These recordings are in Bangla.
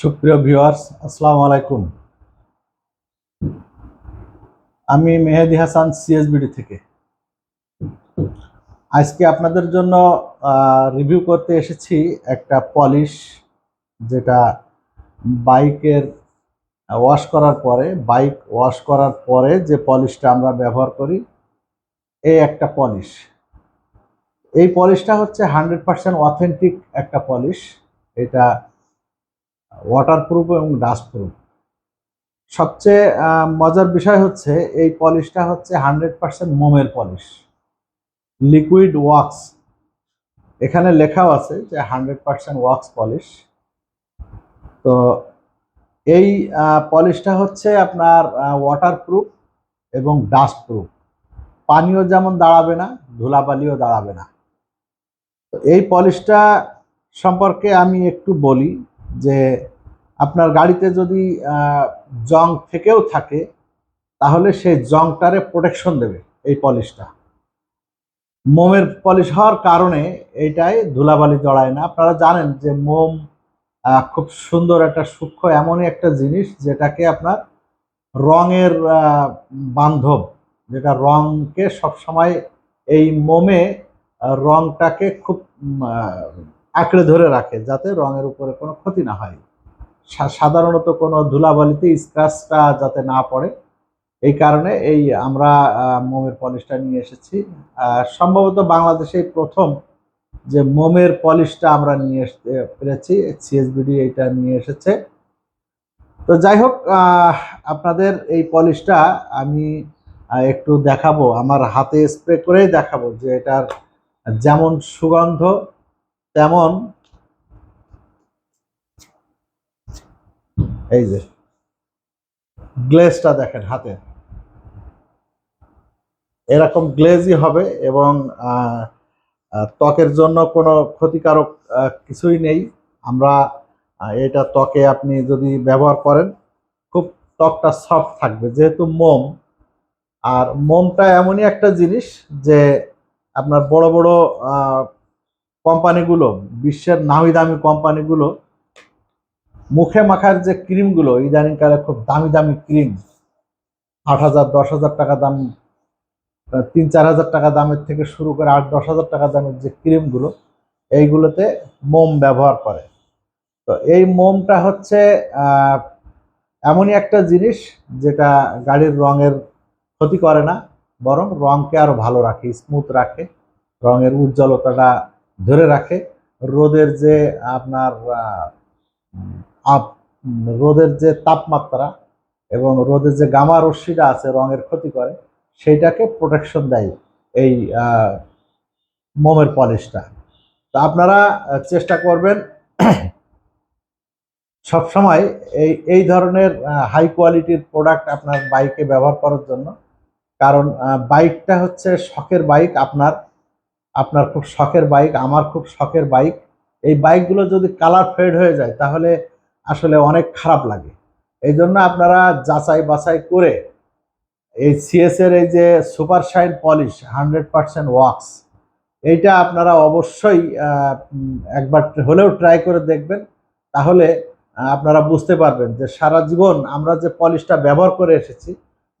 সুপ্রিয় ভিউয়ার্স, আসসালামু আলাইকুম। আমি মেহেদি হাসান সিএসবিডি থেকে। আজকে আপনাদের জন্য রিভিউ করতে এসেছি একটা পলিশ যেটা বাইকের ওয়াশ করার পরে বাইক ওয়াশ করার পরে যে পলিশটা আমরা ব্যবহার করি, এই একটা পলিশ এই পলিশটা হচ্ছে হান্ড্রেড পার্সেন্ট অথেন্টিক একটা পলিশ এটা ওয়াটারপ্রুফ এবং ডাস্টপ্রুফ সবচেয়ে মজার বিষয় হচ্ছে এই পলিশটা হচ্ছে হান্ড্রেড পার্সেন্ট মোমের পলিশ লিকুইড ওয়াক্স এখানে লেখাও আছে যে হান্ড্রেড পার্সেন্ট ওয়াক্স পলিশ তো এই পলিশটা হচ্ছে আপনার ওয়াটারপ্রুফ এবং ডাস্টপ্রুফ পানিও যেমন দাঁড়াবে না, ধুলাবালিও দাঁড়াবে না। তো এই পলিশটা সম্পর্কে আমি একটু বলি। যে আপনার গাড়িতে যদি জং থেকেও থাকে, তাহলে সেই জংটারে প্রোটেকশন দেবে এই পলিশটা মোমের পলিশ হওয়ার কারণে এইটাই ধুলাবালি জড়ায় না। আপনারা জানেন যে মোম খুব সুন্দর একটা সূক্ষ্ম এমনই একটা জিনিস যেটাকে আপনার রঙের বান্ধব, যেটা রঙকে সবসময় এই মোমে রংটাকে খুব আঁকড়ে ধরে রাখে যাতে রঙের উপরে কোনো ক্ষতি না হয়। সাধারণত কোনো ধুলাবালিতে স্ক্র্যাচটা যাতে না পড়ে। এই কারণে এই আমরা মোমের পলিশটা নিয়ে এসেছি। সম্ভবত বাংলাদেশে প্রথম যে মোমের পলিশটা আমরা নিয়ে আসতে পেরেছি, সিএসবিডি এইটা নিয়ে এসেছে। তো যাই হোক আপনাদের এই পলিশটা আমি একটু দেখাবো। আমার হাতে স্প্রে করেই দেখাবো যে এটার যেমন সুগন্ধ তেমন এই যে গ্লেজটা দেখেন হাতে। এরকম গ্লেজই হবে এবং ত্বকের জন্য কোনো ক্ষতিকারক কিছুই নেই। আমরা এটা ত্বকে আপনি যদি ব্যবহার করেন, খুব ত্বকটা সফট থাকবে। যেহেতু মোম, আর মোমটা এমনই একটা জিনিস যে আপনার বড় বড় কোম্পানিগুলো, বিশ্বের নামি দামি কোম্পানিগুলো, মুখে মাখার যে ক্রিমগুলো, ইদানিংকালে খুব দামি দামি ক্রিম, আট হাজার, দশ হাজার টাকা দাম তিন, চার হাজার টাকা দামের থেকে শুরু করে আট, দশ হাজার টাকা দামের যে ক্রিমগুলো, এইগুলোতে মোম ব্যবহার করে। তো এই মোমটা হচ্ছে এমনই একটা জিনিস যেটা গাড়ির রঙের ক্ষতি করে না, বরং রঙকে আরও ভালো রাখে স্মুথ রাখে, রঙের উজ্জ্বলতাটা ধরে রাখে। রোদের যে আপনার আপ- রোদের যে তাপমাত্রা এবং রোদের যে গামা রশ্মিটা আছে রঙের ক্ষতি করে, সেইটাকে প্রোটেকশন দেয় এই মোমের পলিশটা। তো আপনারা চেষ্টা করবেন সবসময় এই এই ধরনের হাই কোয়ালিটির প্রোডাক্ট আপনার বাইকে ব্যবহার করার জন্য। কারণ বাইকটা হচ্ছে শখের বাইক আপনার আপনার খুব শখের বাইক আমার খুব শখের বাইক এই বাইকগুলো যদি কালার ফেড হয়ে যায়, তাহলে আসলে অনেক খারাপ লাগে। এই জন্য আপনারা যাচাই বাছাই করে এই সিএস এর এই যে super shine polish hundred percent wax এইটা আপনারা অবশ্যই একবার হলেও ট্রাই করে দেখবেন। তাহলে আপনারা বুঝতে পারবেন যে সারা জীবন আমরা যে পলিশটা ব্যবহার করে এসেছি,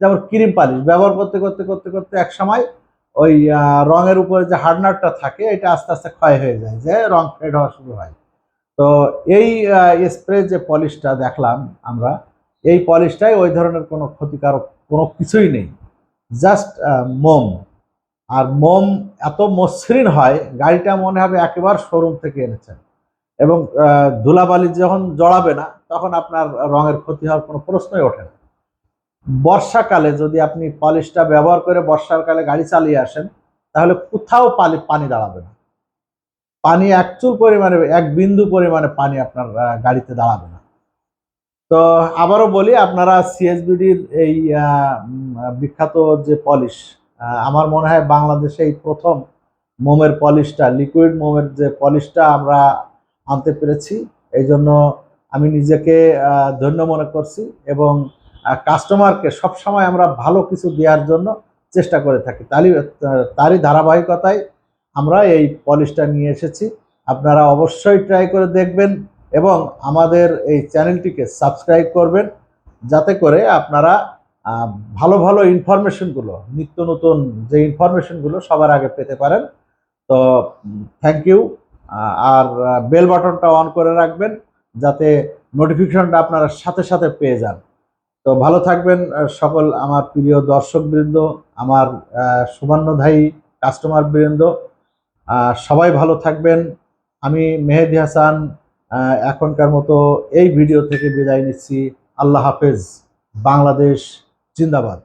যেমন ক্রিম পালিশ ব্যবহার করতে করতে করতে করতে এক সময় ওই রঙের উপরে যে হার্ডনারটা থাকে, এটা আস্তে আস্তে ক্ষয় হয়ে যায়, যে রং ফেড হওয়া শুরু হয়। তো এই স্প্রে যে পলিশটা দেখলাম আমরা, এই পলিশটাই ওই ধরনের কোনো ক্ষতিকারক কোনো কিছুই নেই। জাস্ট মোম। আর মোম এত মসৃণ হয়, গাড়িটা মনে হবে একেবারে শোরুম থেকে এনেছেন এবং ধুলাবালি যখন জড়াবে না, তখন আপনার রঙের ক্ষতি হওয়ার কোনো প্রশ্নই ওঠে না। বর্ষাকালে যদি আপনি পলিশটা ব্যবহার করে বর্ষাকালে গাড়ি চালিয়ে আসেন, তাহলে কোথাও পানি পানি দাঁড়াবে না। পানি এক চুল পরিমাণে, এক বিন্দু পরিমাণে পানি আপনার গাড়িতে দাঁড়াবে না। তো আবারও বলি, আপনারা সিএসবিডির এই বিখ্যাত যে পলিশ আমার মনে হয় বাংলাদেশে এই প্রথম মোমের পলিশটা, লিকুইড মোমের যে পলিশটা আমরা আনতে পেরেছি। এই জন্য আমি নিজেকে ধন্য মনে করছি এবং কাস্টমারকে সবসময় আমরা ভালো কিছু দেওয়ার জন্য চেষ্টা করে থাকি। তারই তারই ধারাবাহিকতায় আমরা এই পলিশটা নিয়ে এসেছি। আপনারা অবশ্যই ট্রাই করে দেখবেন এবং আমাদের এই চ্যানেলটিকে সাবস্ক্রাইব করবেন যাতে করে আপনারা ভালো ভালো ইনফরমেশনগুলো নিত্য নতুন যে ইনফরমেশনগুলো সবার আগে পেতে পারেন। তো থ্যাংক ইউ আর বেল বাটনটা অন করে রাখবেন যাতে নোটিফিকেশনটা আপনারা সাথে সাথে পেয়ে যান। তো ভালো থাকবেন সকল আমার প্রিয় দর্শকবৃন্দ, আমার সুবর্ণধায়ী কাস্টমার বৃন্দ সবাই ভালো থাকবেন। আমি মেহেদি হাসান এখনকার মতো এই ভিডিও থেকে বিদায় নিচ্ছি। আল্লাহ হাফেজ। বাংলাদেশ জিন্দাবাদ।